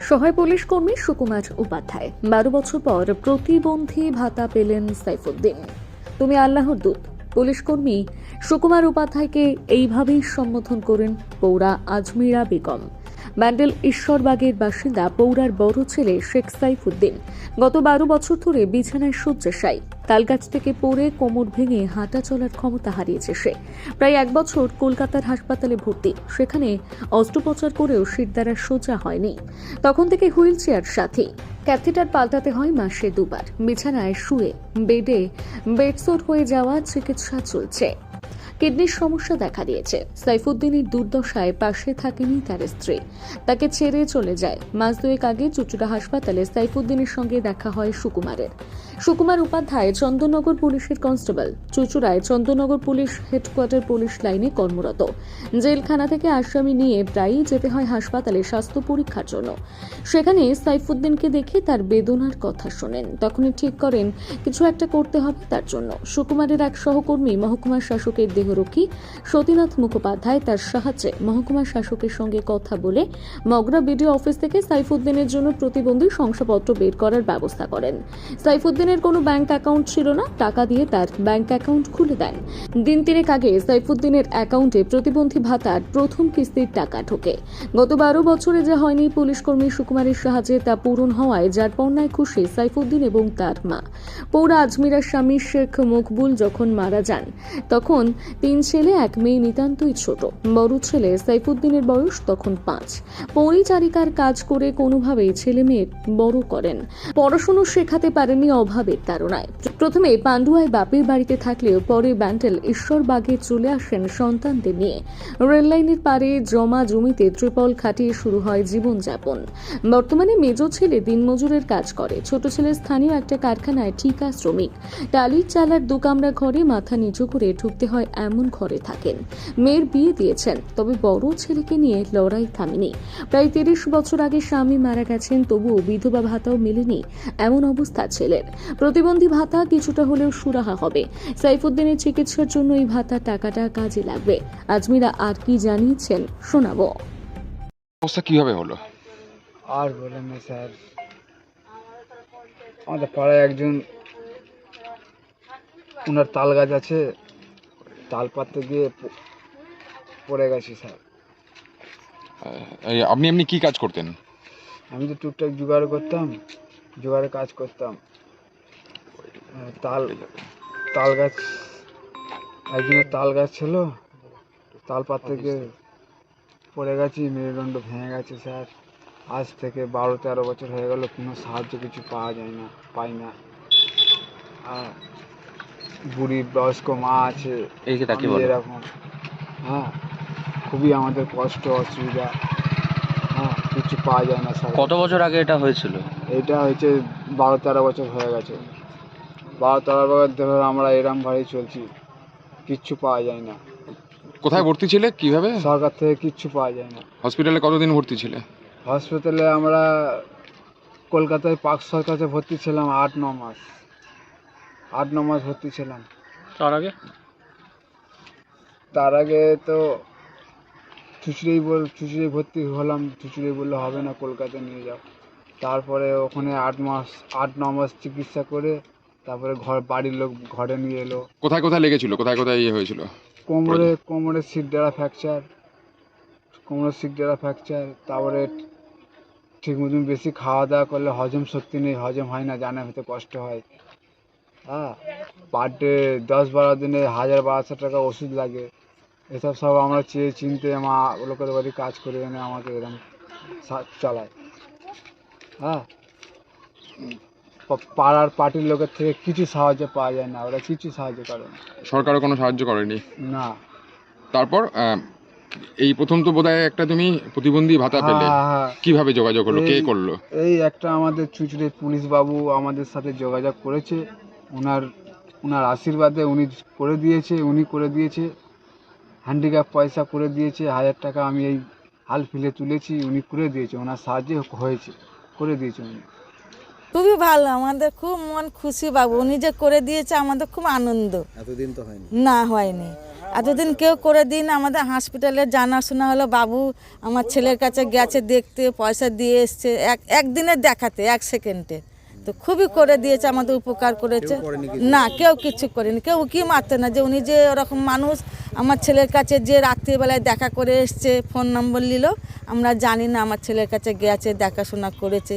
সহায় পুলিশ কর্মী সুকুমার উপাধ্যায়। বারো বছর পর প্রতিবন্ধী ভাতা পেলেন সাইফুদ্দিন। তুমি আল্লাহর দূত। পুলিশ কর্মী সুকুমার উপাধ্যায়কে এইভাবেই সম্বোধন করেন পৌরা আজমিরা বেগম। ব্যান্ডেল ঈশ্বরবাগের বাসিন্দা পৌরার বড় ছেলে শেখ সাইফুদ্দিন। গত বারো বছর ধরে বিছানায় শয্যাশায়ী তালগাছ থেকে পড়ে কোমর ভেঙে হাঁটা চলার ক্ষমতা হারিয়েছে সে। প্রায় এক বছর কলকাতার হাসপাতালে ভর্তি। সেখানে অস্ত্রোপচার করেও শীত দ্বারা সোজা হয়নি। তখন থেকে হুইল চেয়ার সাথে। ক্যাথেটার পাল্টাতে হয় মাসে দুবার। বিছানায় শুয়ে, বেডে, বেডসোর হয়ে যাওয়া চিকিৎসা চলছে। কিডনির সমস্যা দেখা দিয়েছে। সাইফুদ্দিনের দুর্দশায় পাশে থাকেনি তার স্ত্রী। তাকে ছেড়ে চলে যায়। মাস দুয়েক আগে চুচুড়া হাসপাতালে সাইফুদ্দিনের সঙ্গে দেখা হয় সুকুমারের। সুকুমার উপাধ্যায়, চন্দননগর পুলিশের কনস্টেবল। চুচুড়ায় চন্দননগর পুলিশ হেডকোয়ার্টার পুলিশ লাইনে কর্মরত। জেলখানা থেকে আসামি নিয়ে প্রায়ই যেতে হয় হাসপাতালে স্বাস্থ্য পরীক্ষার জন্য। সেখানে সাইফুদ্দিনকে দেখে তার বেদনার কথা শোনেন। তখনই ঠিক করেন, কিছু একটা করতে হবে তার জন্য। সুকুমারের এক সহকর্মী, মহকুমার শাসকের দেহরক্ষী। সতীনাথ মুখোপাধ্যায় তার সাহায্যে মহকুমার শাসকের সঙ্গে কথা বলে মগরা বিডিও অফিস থেকে সাইফুদ্দিনের জন্য প্রতিবন্ধী শংসাপত্র বের করার ব্যবস্থা করেন। সাইফুদ্দিনের কোনো ব্যাংক অ্যাকাউন্ট ছিল না, টাকা দিয়ে তার ব্যাংক অ্যাকাউন্ট খুলে দেন। দিন তিনেক আগে সাইফুদ্দিনের অ্যাকাউন্টে প্রতিবন্ধী ভাতার প্রথম কিস্তির টাকা ঢোকে। গত বারো বছরে যা হয়নি পুলিশ কর্মী সুকুমারের সাহায্যে তা পূরণ হওয়ায় যার পণ্যায় খুশি সাইফুদ্দিন এবং তার মা। পৌরা আজমিরার স্বামী শেখ মকবুল যখন মারা যান, তখন তিন ছেলে, এক মেয়ে, নিতান্তই ছোট। বড় ছেলে সাইফুদ্দিনের বয়স তখন পাঁচ। পরিচারিকার কাজ করে কোনোভাবেই ছেলে মেয়ের বড় করেন। পড়াশুনো শেখাতে পারেনি অভাবের তাড়নায় প্রথমে পান্ডুয়ায় বাপের বাড়িতে থাকলেও পরে ব্যান্ডেল ঈশ্বরবাগে চলে আসেন সন্তানদের নিয়ে। রেললাইনের পারে জমা জমিতে ত্রিপল খাটিয়ে শুরু হয় জীবনযাপন। বর্তমানে মেজ ছেলে দিনমজুরের কাজ করে। ছোট ছেলে স্থানীয় একটা কারখানায় ঠিকা শ্রমিক। টালির চালার দোকামরা ঘরে মাথা নিচু করে ঢুকতে হয় এমন ঘরে থাকেন। মেয়ের বিয়ে দিয়েছেন, তবে বড় ছেলেকে নিয়ে লড়াই থামেনি। প্রায় তিরিশ বছর আগে স্বামী মারা গেছেন, তবুও বিধবা ভাতাও মেলেনি এমন অবস্থা ছেলের। প্রতিবন্ধী ভাতা কিছুটা হলেও সুরাহা হবে। সাইফুদ্দিনের চিকিৎসার জন্য এই ভাতার টাকাটা কাজে লাগবে। আজমিরা আর কি জানিয়েছেন শোনাবো। অবস্থা কীভাবে হলো? আর বলেন না স্যার। আমাদের পাড়ায় একজন ওনার তাল গাছ আছে তাল পাততে গিয়ে পড়ে গেছি স্যার। এই আপনি এমনি কি কাজ করতেন? আমি তো টুকটাক জোগাড় করতাম জোগাড়ে কাজ করতাম। তাল তাল গাছ একজনের তাল গাছ ছিল তাল পাততে গিয়ে পড়ে গেছি মেরুদণ্ড ভেঙে গেছে স্যার। আজ থেকে বারো তেরো বছর হয়ে গেল কোনো সাহায্য কিছু পাওয়া যায় না পাই না। আর বুড়ি বয়স্ক মা আছে এই তাকে এরকম। হ্যাঁ খুবই আমাদের কষ্ট অসুবিধা। হ্যাঁ কিছু পাওয়া যায় না স্যার। কত বছর আগে এটা হয়েছিল? এটা হয়েছে বারো তেরো বছর হয়ে গেছে। বারো তেরো বছর ধরে আমরা এরম ভাবেই চলছি কিচ্ছু পাওয়া যায় না। কোথায় ভর্তি ছিলে? কীভাবে? সরকার থেকে কিচ্ছু পাওয়া যায় না। হসপিটালে কতদিন ভর্তি ছিলে? হসপিটালে আমরা কলকাতায় পাক সরকারে ভর্তি ছিলাম আট ন মাস। আট ন মাস ভর্তি ছিলাম। তার আগে? তার আগে তো চুচড়েই বল চুচড়ে ভর্তি হলাম চুচড়ে বললে হবে না কলকাতা নিয়ে যাও। তারপরে ওখানে আট মাস আট ন মাস চিকিৎসা করে তারপরে ঘর বাড়ির লোক ঘরে নিয়ে এলো। কোথায় কোথায় লেগেছিল? কোথায় কোথায় ইয়ে হয়েছিল? কোমরে কোমরে সিটডারা ফ্র্যাকচার কোমরে সিটডারা ফ্র্যাকচার তারপরে ঠিক মতন বেশি খাওয়া দাওয়া করলে হজম শক্তি নেই হজম হয় না জানা হতে কষ্ট হয়। হ্যাঁ পার ডে দশ বারো দিনে হাজার বারোশো টাকা ওষুধ লাগে। এসব সব আমরা চেয়ে চিনতে আমার লোকের বাড়ি কাজ করে এনে আমাকে এরকম চালায়। হ্যাঁ। পাড়ার পার্টির লোকের থেকে কিছু সাহায্য পাওয়া যায় না ওরা কিছু সাহায্য করে না। সরকারও কোনো সাহায্য করেনি? না। তারপর আহ, এই প্রথম তো বোধহয় একটা তুমি প্রতিবন্ধী ভাতা পেলে। হ্যাঁ, হ্যাঁ। কীভাবে যোগাযোগ হলো কে এই- করল? এই একটা আমাদের চুচড়ে পুলিশ বাবু আমাদের সাথে যোগাযোগ করেছে। ওনার ওনার আশীর্বাদে উনি করে দিয়েছে উনি করে দিয়েছে। হ্যান্ডিক্যাপ পয়সা করে দিয়েছে হাজার টাকা আমি এই হাল ফিলে তুলেছি উনি করে দিয়েছে ওনার সাহায্যে হয়েছে করে দিয়েছে উনি। খুবই ভালো আমাদের খুব মন খুশি বাবু। উনি যে করে দিয়েছে আমাদের খুব আনন্দ। এতদিন তো হয়নি। না হয়নি। এতদিন কেউ করে দিন আমাদের হসপিটালে জানাশোনা হলো বাবু আমার ছেলের কাছে গেছে দেখতে পয়সা দিয়ে এসছে। এক একদিনে দেখাতে এক সেকেন্ডে। তো খুবই করে দিয়েছে আমাদের উপকার করেছে। না কেউ কিছু করেনি। কেউ কি মারতে না যে উনি যে ওরকম মানুষ আমার ছেলের কাছে যে রাত্রিবেলায় দেখা করে এসছে ফোন নম্বর নিল আমরা জানি না আমার ছেলের কাছে গেছে দেখাশোনা করেছে।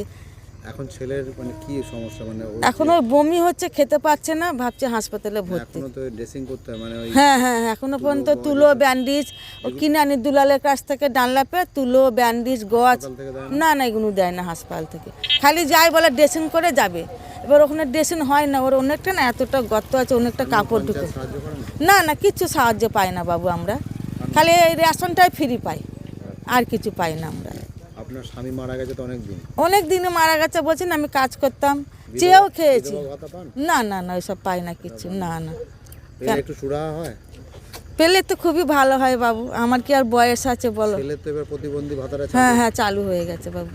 এখন ছেলের মানে কি সমস্যা? মানে ওর এখন ওই বমি হচ্ছে খেতে পারছে না ভাবছে হাসপাতালে ভর্তি। এখনও তো ড্রেসিং করতে মানে ওই হ্যাঁ হ্যাঁ হ্যাঁ, এখনও পর্যন্ত তুলো ব্যান্ডেজ ও কিনে আনি দুলালের কাছ থেকে ডানলাপে তুলো ব্যান্ডেজ দেয় না? না এগুলো দেয় না হাসপাতাল থেকে। খালি যাই বলে ড্রেসিং করে যাবে। এবার ওখানে ড্রেসিং হয় না ওর অনেকটা না এতটা গর্ত আছে অনেকটা কাপড় ঢুকে না? না কিচ্ছু সাহায্য পাই না বাবু আমরা। খালি এই রেশনটাই ফ্রি পাই আর কিছু পাই না আমরা। আপনার স্বামী মারা গেছে তো অনেক দিন। অনেক দিনে মারা গেছে বলছেন আমি কাজ করতাম। চেয়েও খেয়েছি। না না না ওইসব পাই না কিছু। না না। পেলে একটু সুরাহা হয়? পেলে তো খুবই ভালো হয় বাবু। আমার কি আর বয়স আছে বলো? প্রতিবন্ধী ভাতাটা হ্যাঁ হ্যাঁ চালু হয়ে গেছে বাবু।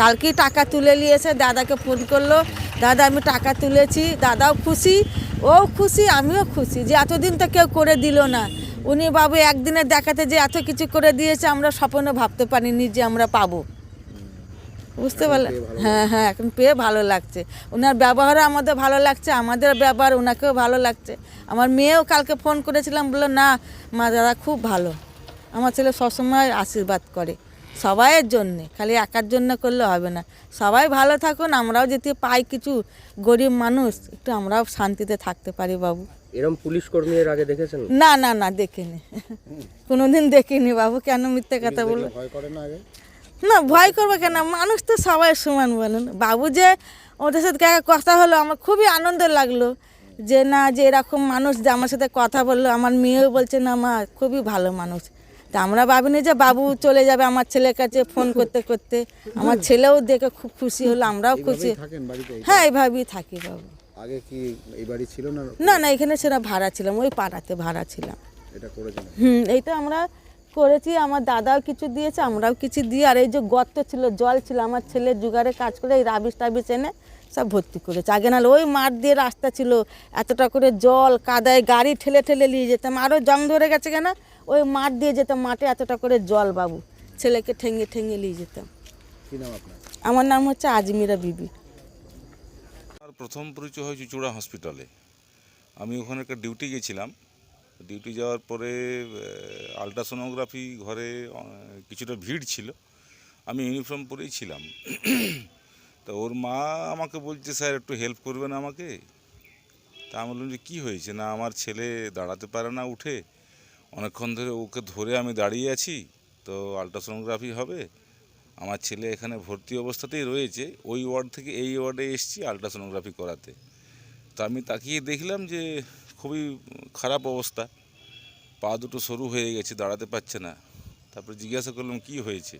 কালকেই টাকা তুলে নিয়েছে দাদাকে ফোন করল। দাদা আমি টাকা তুলেছি দাদাও খুশি ও খুশি আমিও খুশি। যে এতদিন তো কেউ করে দিল না। উনি বাবু একদিনে দেখাতে যে এত কিছু করে দিয়েছে আমরা স্বপ্নে ভাবতে পারিনি যে আমরা পাবো। বুঝতে পারলেন হ্যাঁ হ্যাঁ এখন পেয়ে ভালো লাগছে। ওনার ব্যবহারও আমাদের ভালো লাগছে আমাদের ব্যবহার ওনাকেও ভালো লাগছে। আমার মেয়েও কালকে ফোন করেছিলাম বলল না মা দাদা খুব ভালো। আমার ছেলে সবসময় আশীর্বাদ করে সবাইয়ের জন্যে খালি একার জন্য করলে হবে না। সবাই ভালো থাকুন আমরাও যদি পাই কিছু গরিব মানুষ একটু আমরাও শান্তিতে থাকতে পারি বাবু। এরম পুলিশ কর্মী এর আগে দেখেছেন? না না না দেখিনি। কোনোদিন দেখিনি বাবু কেন মিথ্যে কথা বলব ভয় করে না আগে? না ভয় করব কেন? মানুষ তো সবাই সমান বলেন। বাবু যে ওদের সাথে কা- কথা হলো আমার খুবই আনন্দ লাগল যে না যে এরকম মানুষ যে আমার সাথে কথা বলল আমার মেয়েও বলছে না মা খুবই ভালো মানুষ। তা আমরা ভাবিনি যে বাবু চলে যাবে আমার ছেলের কাছে ফোন করতে করতে। আমার ছেলেও দেখে খুব খুশি হলো আমরাও খুশি। হ্যাঁ এইভাবেই থাকি বাবু। আগে কি এই বাড়ি ছিল না? না না এখানে সেটা ভাড়া ছিলাম ওই পাড়াতে ভাড়া ছিলাম। এটা করেছেন? হুম এইটা আমরা করেছি আমার দাদাও কিছু দিয়েছে আমরাও কিছু দিই। আর এই যে গর্ত ছিল জল ছিল আমার ছেলে জুগারে কাজ করে এই রাবিশ টাবিশ এনে সব ভর্তি করেছে। আগে নাহলে ওই মাঠ দিয়ে রাস্তা ছিল এতটা করে জল কাদায় গাড়ি ঠেলে ঠেলে নিয়ে যেতাম। আরও জং ধরে গেছে কেন? ওই মাঠ দিয়ে যেতাম মাঠে এতটা করে জল বাবু ছেলেকে ঠেঙে ঠেঙে নিয়ে যেতাম। আমার নাম হচ্ছে আজমিরা বিবি। আমার প্রথম পরিচয় হয়েছে চূড়া হসপিটালে। আমি ওখানে একটা ডিউটি গেছিলাম। ডিউটি যাওয়ার পরে আলট্রাসোনোগ্রাফি ঘরে কিছুটা ভিড় ছিল। আমি ইউনিফর্ম পরেই ছিলাম। তা ওর মা আমাকে বলছে, স্যার, একটু হেল্প করবেন আমাকে? তা আমি বললাম যে, কী হয়েছে? না, আমার ছেলে দাঁড়াতে পারে না উঠে। অনেকক্ষণ ধরে ওকে ধরে আমি দাঁড়িয়ে আছি। তো আলট্রাসোনোগ্রাফি হবে। আমার ছেলে এখানে ভর্তি অবস্থাতেই রয়েছে। ওই ওয়ার্ড থেকে এই ওয়ার্ডে এসেছি আলট্রাসোনোগ্রাফি করাতে। তো আমি তাকিয়ে দেখলাম যে, খুবই খারাপ অবস্থা। পা দুটো সরু হয়ে গেছে, দাঁড়াতে পারছে না। তারপরে জিজ্ঞাসা করলাম, কি হয়েছে?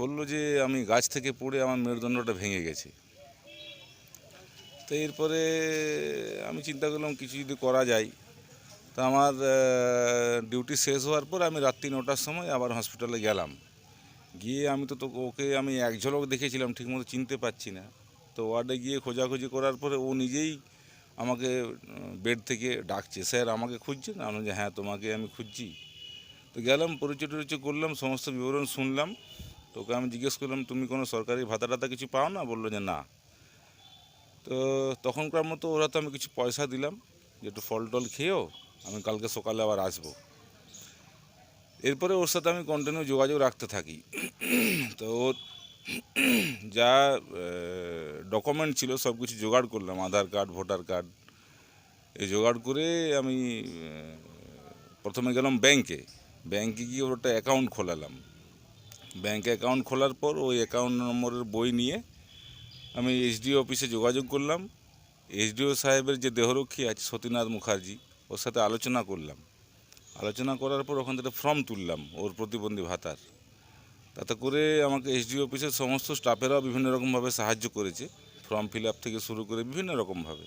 বলল যে, আমি গাছ থেকে পড়ে আমার মেরুদণ্ডটা ভেঙে গেছে। তো এরপরে আমি চিন্তা করলাম, কিছু যদি করা যায়। তা আমার ডিউটি শেষ হওয়ার পর আমি রাত্রি নটার সময় আবার হসপিটালে গেলাম। গিয়ে আমি তো ওকে আমি এক ঝলক দেখেছিলাম, ঠিকমতো চিনতে পারছি না। তো ওয়ার্ডে গিয়ে খোঁজাখুঁজি করার পরে ও নিজেই আমাকে বেড থেকে ডাকছে, স্যার, আমাকে খুঁজছেন? আমি যে হ্যাঁ তোমাকে আমি খুঁজছি। তো গেলাম পরিচয় টরিচয় করলাম, সমস্ত বিবরণ শুনলাম। তো ওকে আমি জিজ্ঞেস করলাম, তুমি কোনো সরকারি ভাতা টাতা কিছু পাও না? বলল যে, না। তো তখনকার মতো ওরা তো আমি কিছু পয়সা দিলাম, যে একটু ফল টল খেয়েও আমি কালকে সকালে আবার আসব। এরপরে ওর সাথে আমি কন্টিনিউ যোগাযোগ রাখতে থাকি। তো ওর যা ডকুমেন্ট ছিল সব কিছু জোগাড় করলাম, আধার কার্ড, ভোটার কার্ড। এই জোগাড় করে আমি প্রথমে গেলাম ব্যাংকে ব্যাংকে গিয়ে ওর একটা অ্যাকাউন্ট খোলালাম ব্যাংকে অ্যাকাউন্ট খোলার পর ওই অ্যাকাউন্ট নম্বরের বই নিয়ে আমি এসডিও অফিসে যোগাযোগ করলাম। এসডিও সাহেবের যে দেহরক্ষী আছে, সতীনাথ মুখার্জি, ওর সাথে আলোচনা করলাম। আলোচনা করার পর ওখান থেকে ফর্ম তুললাম, ওর প্রতিবন্ধী ভাতার। তাতে করে আমাকে এসডি অফিসের সমস্ত স্টাফেরাও বিভিন্ন রকমভাবে সাহায্য করেছে। ফর্ম ফিল থেকে শুরু করে বিভিন্ন রকমভাবে।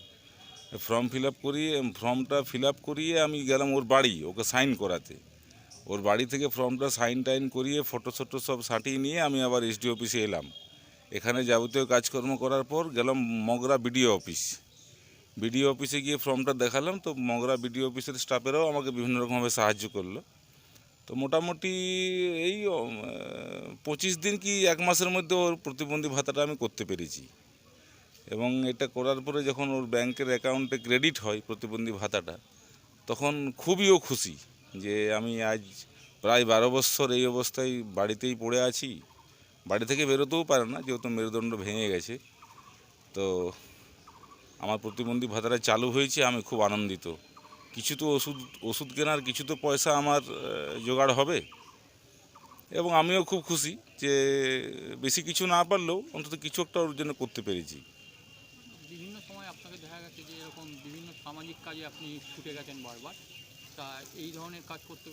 ফর্ম ফিল আপ করিয়ে ফর্মটা ফিল করিয়ে আমি গেলাম ওর বাড়ি, ওকে সাইন করাতে। ওর বাড়ি থেকে ফর্মটা সাইন টাইন করিয়ে ফটো ফটো সব সাঁটিয়ে নিয়ে আমি আবার এসডি অফিসে এলাম। এখানে যাবতীয় কাজকর্ম করার পর গেলাম মগরা বিডিও অফিস বিডিও অফিসে গিয়ে ফর্মটা দেখালাম, তো মগরা বিডিও অফিসের স্টাফেরাও আমাকে বিভিন্ন রকমভাবে সাহায্য করল। তো মোটামুটি এই পঁচিশ দিন কি এক মাসের মধ্যে ওর প্রতিবন্ধী ভাতাটা আমি করতে পেরেছি। এবং এটা করার পরে যখন ওর ব্যাংকের অ্যাকাউন্টে ক্রেডিট হয় প্রতিবন্ধী ভাতাটা, তখন খুবই ও খুশি যে আমি আজ প্রায় বারো বছর এই অবস্থায় বাড়িতেই পড়ে আছি। বাড়ি থেকে বেরোতেও পারে না, যেহেতু মেরুদণ্ড ভেঙে গেছে। তো আমার প্রতিবন্ধী ভাতাটা চালু হয়েছে, আমি খুব আনন্দিত। কিছু তো ওষুধ ওষুধ কেনার কিছু তো পয়সা আমার জোগাড় হবে। এবং আমিও খুব খুশি যে বেশি কিছু না পারলেও অন্তত কিছু একটা ওর জন্য করতে পেরেছি। বিভিন্ন সময় আপনাকে দেখা গেছে যে এরকম বিভিন্ন সামাজিক কাজে আপনি ছুটে গেছেন বারবার। তা এই ধরনের কাজ করতে